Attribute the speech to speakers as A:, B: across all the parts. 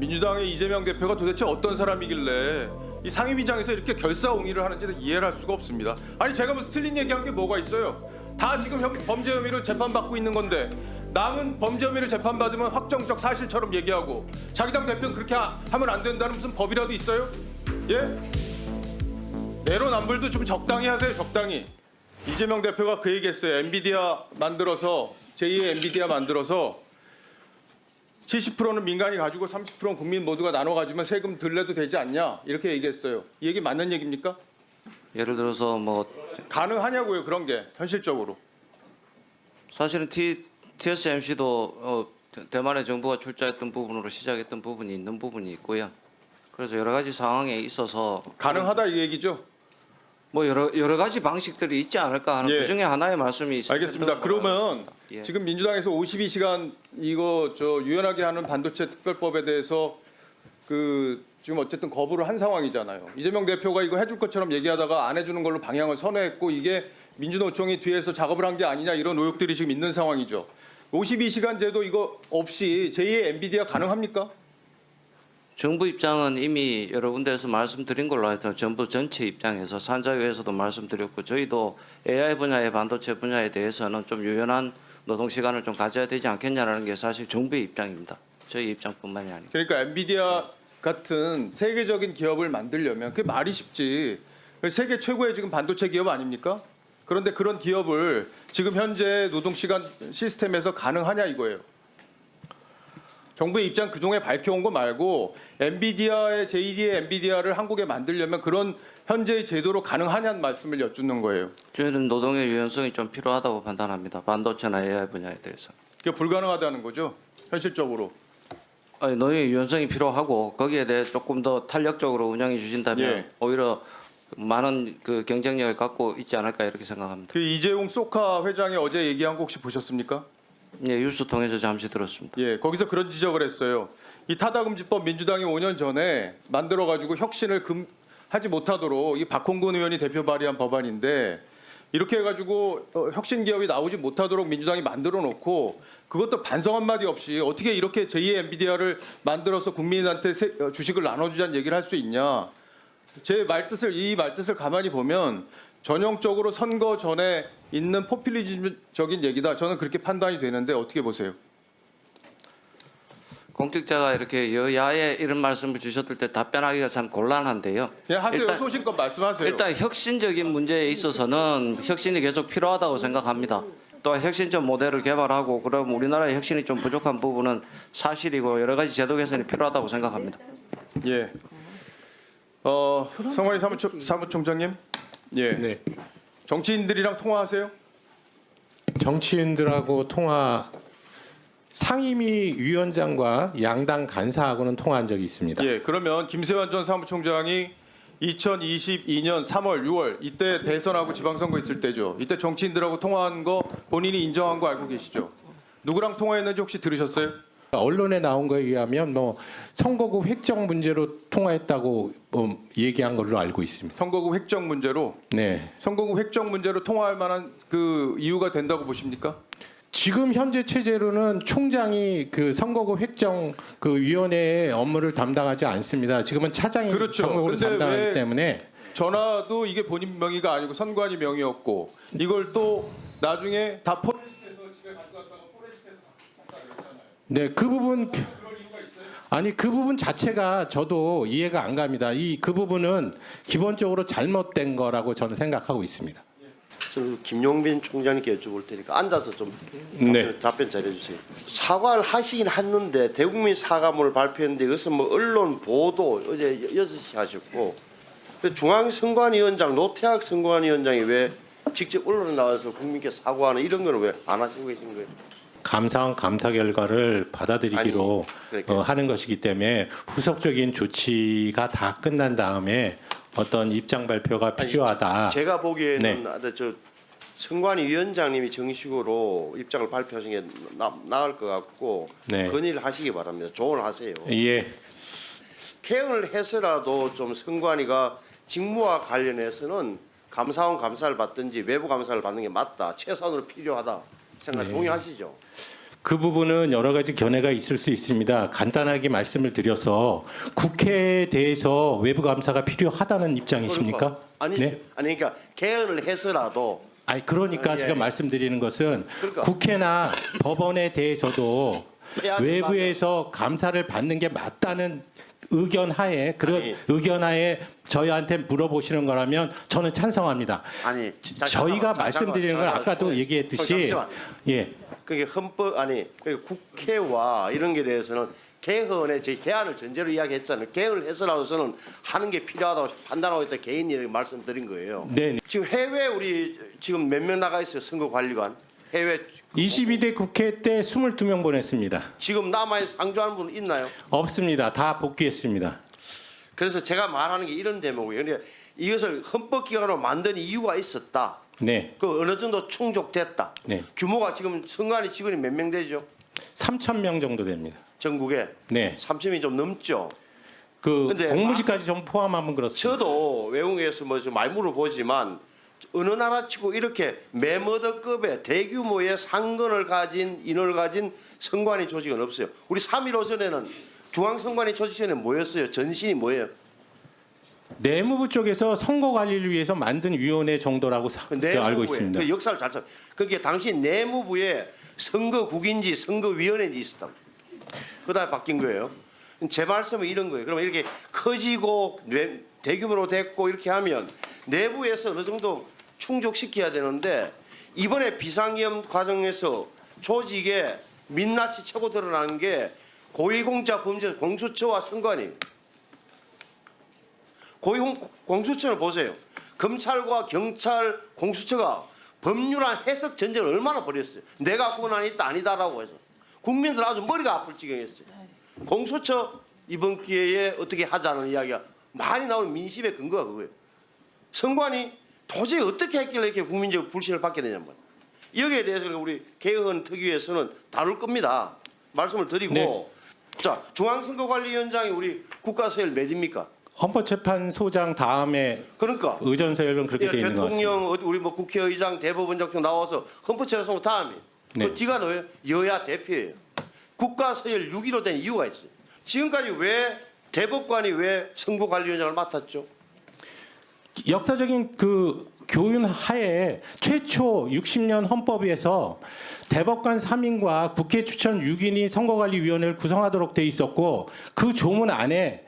A: 민주당의 이재명 대표가 도대체 어떤 사람이길래 이 상임위장에서 이렇게 결사옹위를 하는지는 이해를 할 수가 없습니다. 아니 제가 무슨 틀린 얘기한 게 뭐가 있어요? 다 지금 형- 범죄 혐의로 재판받고 있는 건데 남은 범죄 혐의를 재판받으면 확정적 사실처럼 얘기하고 자기 당 대표는 그렇게 하, 하면 안 된다는 무슨 법이라도 있어요? 예? 내로남불도 좀 적당히 하세요 적당히 이재명 대표가 그 얘기했어요 엔비디아 만들어서 제2의 엔비디아 만들어서 70%는 민간이 가지고 30%는 국민 모두가 나눠 가지면 세금 덜 내도 되지 않냐 이렇게 얘기했어요 이 얘기 맞는 얘기입니까?
B: 예를 들어서 뭐
A: 가능하냐고요 그런 게 현실적으로
B: 사실은 T, TSMC도 어, 대- 대만의 정부가 출자했던 부분으로 시작했던 부분이 있는 부분이 있고요. 그래서 여러 가지 상황에 있어서
A: 가능하다 이 얘기죠?
B: 뭐 여러 여러 가지 방식들이 있지 않을까 하는
A: 예.
B: 그 중에 하나의 말씀이 있습니다.
A: 알겠습니다 그러면
B: 예.
A: 지금 민주당에서 52시간 이거 저 유연하게 하는 반도체 특별법에 대해서 그 지금 어쨌든 거부를 한 상황이잖아요. 이재명 대표가 이거 해줄 것처럼 얘기하다가 안 해주는 걸로 방향을 선회했고 이게 민주노총이 뒤에서 작업을 한 게 아니냐 이런 의혹들이 지금 있는 상황이죠. 52시간 제도 이거 없이 제2의 엔비디아 가능합니까?
B: 정부 입장은 이미 여러 군데에서 말씀드린 걸로 하여튼 정부 전체 입장에서 산자위에서도 말씀드렸고 저희도 AI 분야의 반도체 분야에 대해서는 좀 유연한 노동 시간을 좀 가져야 되지 않겠냐라는 게 사실 정부의 입장입니다. 저희 입장뿐만이 아니고.
A: 그러니까 엔비디아 같은 세계적인 기업을 만들려면 그게 말이 쉽지. 세계 최고의 지금 반도체 기업 아닙니까? 그런데 그런 기업을 지금 현재 노동 시간 시스템에서 가능하냐 이거예요. 정부의 입장 그동안 밝혀온 거 말고 엔비디아의 제2의 엔비디아를 한국에 만들려면 그런 현재의 제도로 가능하냐는 말씀을 여쭙는 거예요.
B: 저희는 노동의 유연성이 좀 필요하다고 판단합니다. 반도체나 AI 분야에 대해서.
A: 그게 불가능하다는 거죠. 현실적으로.
B: 아니, 노동의 유연성이 필요하고 거기에 대해 조금 더 탄력적으로 운영해 주신다면
A: 예.
B: 오히려 많은 그 경쟁력을 갖고 있지 않을까 이렇게 생각합니다.
A: 그 이재용 소카 회장이 어제 얘기한 거 혹시 보셨습니까?
B: 예, 뉴스 통해서 잠시 들었습니다.
A: 예, 거기서 그런 지적을 했어요. 이 타다금지법 민주당이 5년 전에 만들어 가지고 혁신을 금 하지 못하도록 이 박홍근 의원이 대표 발의한 법안인데 이렇게 해가지고 어, 혁신 기업이 나오지 못하도록 민주당이 만들어 놓고 그것도 반성 한마디 없이 어떻게 이렇게 제2의 엔비디아를 만들어서 국민한테 세- 어, 주식을 나눠주자는 얘기를 할 수 있냐. 제 말뜻을 이 말뜻을 가만히 보면 전형적으로 선거 전에 있는 포퓰리즘적인 얘기다. 저는 그렇게 판단이 되는데 어떻게 보세요?
B: 공직자가 이렇게 여야에 이런 말씀을 주셨을 때 답변하기가 참 곤란한데요.
A: 예, 하세요.
B: 일단-
A: 소신껏 말씀하세요.
B: 일단 혁신적인 문제에 있어서는 혁신이 계속 필요하다고 생각합니다. 또 혁신적 모델을 개발하고 그럼 우리나라의 혁신이 좀 부족한 부분은 사실이고 여러 가지 제도 개선이 필요하다고 생각합니다.
A: 예. 어, 성관이 사무총, 사무총장님. 예.
C: 네.
A: 정치인들이랑 통화하세요?
C: 정치인들하고 통화 상임위 위원장과 양당 간사하고는 통화한 적이 있습니다.
A: 예. 그러면 김세환 전 사무총장이 2022년 3월, 6월 이때 대선하고 지방선거 있을 때죠. 이때 정치인들하고 통화한 거 본인이 인정한 거 알고 계시죠? 누구랑 통화했는지 혹시 들으셨어요?
C: 언론에 나온 거에 의하면 뭐 선거구 획정 문제로 통화했다고 뭐 얘기한 걸로 알고 있습니다.
A: 선거구 획정 문제로
C: 네.
A: 선거구 획정 문제로 통화할 만한 그 이유가 된다고 보십니까?
C: 지금 현재 체제로는 총장이 그 선거구 획정 그 위원회의 업무를 담당하지 않습니다. 지금은 차장이
A: 그렇죠.
C: 선거구를
A: 근데
C: 담당하기
A: 왜-
C: 때문에
A: 전화도 이게 본인 명의가 아니고 선관위 명의였고 이걸 또 나중에 다 포렌식해서 집에 가져갔다가 포렌식해서
C: 네, 그 부분 아니 그 부분 자체가 저도 이해가 안 갑니다. 이 그 부분은 기본적으로 잘못된 거라고 저는 생각하고 있습니다.
D: 저는 김용빈 총장님께 여쭤볼 테니까 앉아서 좀
C: 네.
D: 답변 잘해 주세요. 사과를 하시긴 했는데 대국민 사과문을 발표했는데 이것은 뭐 언론 보도 어제 6시 하셨고 그 중앙선관위원장 노태학 선관위원장이 왜 직접 언론에 나와서 국민께 사과하는 이런 거는 왜 안 하시고 계신 거예요?
C: 감사원 감사 결과를 받아들이기로
D: 아니, 그러니까요.
C: 어, 하는 것이기 때문에 후속적인 조치가 다 끝난 다음에 어떤 입장 발표가 필요하다.
D: 제가 보기에는
C: 네.
D: 아, 저 선관위 위원장님이 정식으로 입장을 발표하시는 게 나, 나을 것 같고
C: 네.
D: 건의를 하시기 바랍니다. 조언을 하세요.
C: 예,
D: 개헌을 해서라도 좀 선관위가 직무와 관련해서는 감사원 감사를 받든지 외부 감사를 받는 게 맞다. 최선으로 필요하다. 생각
C: 네.
D: 동의하시죠?
C: 그 부분은 여러 가지 견해가 있을 수 있습니다. 간단하게 말씀을 드려서 국회에 대해서 외부 감사가 필요하다는 입장이십니까?
D: 그러니까. 아니
C: 네.
D: 아니 그러니까 개헌을 해서라도
C: 아니 그러니까
D: 아, 예,
C: 제가
D: 예.
C: 말씀드리는 것은
D: 그러니까.
C: 국회나 법원에 대해서도
D: 해야지,
C: 외부에서 감사를 받는 게 맞다는 의견 하에 그런
D: 아니.
C: 의견 하에 저희한테 물어보시는 거라면 저는 찬성합니다.
D: 아니 자,
C: 저희가
D: 잠깐만, 자,
C: 말씀드리는 건
D: 잠깐만,
C: 아까도
D: 잠깐만.
C: 얘기했듯이
D: 잠시만.
C: 예.
D: 그게 헌법 아니 그 국회와 이런 게 대해서는 개헌의 제 개헌을 전제로 이야기했잖아요. 개헌을 해서라도 저는 하는 게 필요하다고 판단하고 있다 개인이 말씀드린 거예요.
C: 네.
D: 지금 해외 우리 지금 몇 명 나가 있어요 선거 관리관 해외
C: 22대 국회 때 22명 보냈습니다.
D: 지금 남아 상주하는 분 있나요?
C: 없습니다. 다 복귀했습니다.
D: 그래서 제가 말하는 게 이런 대목이에요. 그러니까 이것을 헌법 기관으로 만든 이유가 있었다.
C: 네.
D: 그 어느 정도 충족됐다.
C: 네.
D: 규모가 지금 선관위 직원이 몇 명 되죠?
C: 3천 명 정도 됩니다.
D: 전국에
C: 네.
D: 3천이 좀 넘죠.
C: 그
D: 근데
C: 공무직까지 좀 포함하면 그렇습니다.
D: 저도 외국에서 뭐좀 말문을 보지만 어느 나라치고 이렇게 메머더급의 대규모의 상권을 가진 인원을 가진 선관위 조직은 없어요. 우리 3.15 전에는 중앙선관위 조직 전에 뭐였어요? 전신이 뭐예요?
C: 내무부 쪽에서 선거 관리를 위해서 만든 위원회 정도라고 사, 그저 알고 있습니다.
D: 그 역사를 잘 써. 그게 당시 내무부에 선거국인지 선거위원회인지 있었다. 그다음에 바뀐 거예요. 제 말씀은 이런 거예요. 그러면 이렇게 커지고 뇌- 대규모로 됐고 이렇게 하면 내부에서 어느 정도 충족시켜야 되는데 이번에 비상계엄 과정에서 조직의 민낯이 최고 드러나는 게 고위공자 범죄 공수처와 선관위 고위공 공수처를 보세요. 검찰과 경찰 공수처가 법률안 해석 전쟁을 얼마나 벌였어요. 내가 권한이 있다 아니다라고 해서 국민들 아주 머리가 아플 지경이었어요. 공수처 이번 기회에 어떻게 하자는 이야기가 많이 나오는 민심의 근거가 그거예요. 선관위 도저히 어떻게 했길래 이렇게 국민적 불신을 받게 되냐면 여기에 대해서 우리 개헌 특위에서는 다룰 겁니다. 말씀을 드리고
C: 네.
D: 자 중앙선거관리위원장이 우리 국가서열 몇입니까?
C: 헌법재판소장 다음에
D: 그러니까
C: 의전서열은 그렇게
D: 예,
C: 되어 있는 것 같습니다.
D: 대통령 우리 뭐 국회의장 대법원장 등 나와서 헌법재판소 다음에
C: 네.
D: 그 뒤가 뭐예요? 여야 대표예요. 국가서열 6위로 된 이유가 있어요. 지금까지 왜 대법관이 왜 선거관리위원장을 맡았죠?
C: 역사적인 그 교훈 하에 최초 60년 헌법에서 대법관 3인과 국회 추천 6인이 선거관리위원회를 구성하도록 돼 있었고 그 조문 안에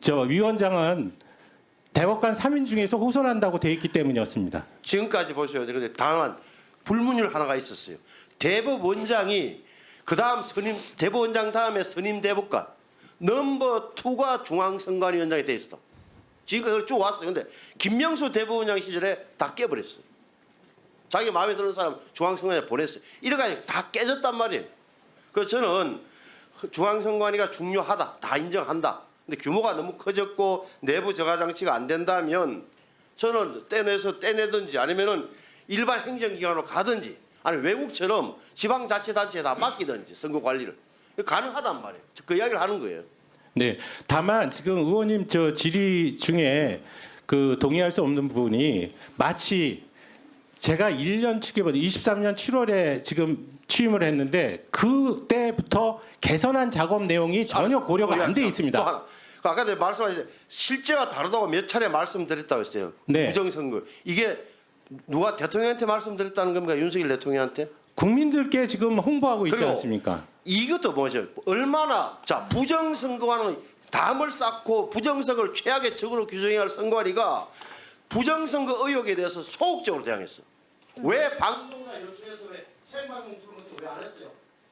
C: 저 위원장은 대법관 3인 중에서 호선한다고 돼 있기 때문이었습니다.
D: 지금까지 보셔야. 근데 다만 불문율 하나가 있었어요. 대법원장이 그 다음 선임 대법원장 다음에 선임 대법관 넘버 2가 중앙선관위원장이 돼 있었다. 지금까지 쭉 왔어요. 근데 김명수 대법원장 시절에 다 깨버렸어요. 자기 마음에 드는 사람 중앙선관위에 보냈어요. 이래가지고 다 깨졌단 말이에요. 그래서 저는 중앙선관위가 중요하다. 다 인정한다. 근데 규모가 너무 커졌고 내부 저하 장치가 안 된다면 저는 떼내서 떼내든지 아니면은 일반 행정기관으로 가든지 아니 외국처럼 지방자치단체에 다 맡기든지 선거 관리를 가능하단 말이에요. 그 이야기를 하는 거예요.
C: 네. 다만 지금 의원님 저 질의 중에 그 동의할 수 없는 부분이 마치 제가 1년 7개월 23년 7월에 지금 취임을 했는데 그때부터 개선한 작업 내용이 전혀 고려가
D: 안돼또
C: 있습니다.
D: 하나. 그 아까 전에 말씀하신 실제와 다르다고 몇 차례 말씀드렸다고 했어요.
C: 네.
D: 부정선거 이게 누가 대통령한테 말씀드렸다는 겁니까? 윤석열 대통령한테?
C: 국민들께 지금 홍보하고 있지
D: 그리고
C: 않습니까?
D: 이것도 뭐죠? 얼마나 자 부정선거와는 담을 쌓고 부정선거를 최악의 적으로 규정해야 할 선거관리가 부정선거 의혹에 대해서 소극적으로 대응했어. 왜 방송이나 연수에서 왜 생방송 들은 것도 왜 안 했어요?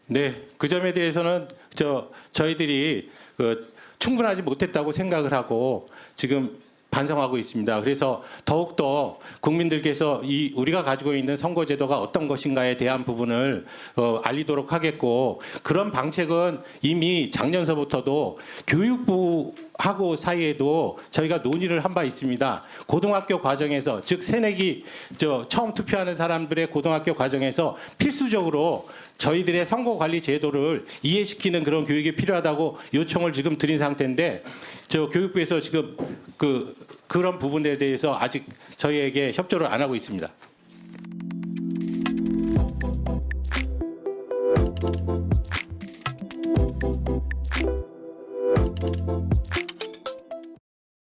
C: 네, 그 점에 대해서는 저 저희들이 그 충분하지 못했다고 생각을 하고 지금 반성하고 있습니다. 그래서 더욱더 국민들께서 이 우리가 가지고 있는 선거제도가 어떤 것인가에 대한 부분을 어, 알리도록 하겠고 그런 방책은 이미 작년서부터도 교육부 하고 사이에도 저희가 논의를 한 바 있습니다. 고등학교 과정에서 즉 새내기 저 처음 투표하는 사람들의 고등학교 과정에서 필수적으로 저희들의 선거 관리 제도를 이해시키는 그런 교육이 필요하다고 요청을 지금 드린 상태인데 저 교육부에서 지금 그 그런 부분에 대해서 아직 저희에게 협조를 안 하고 있습니다.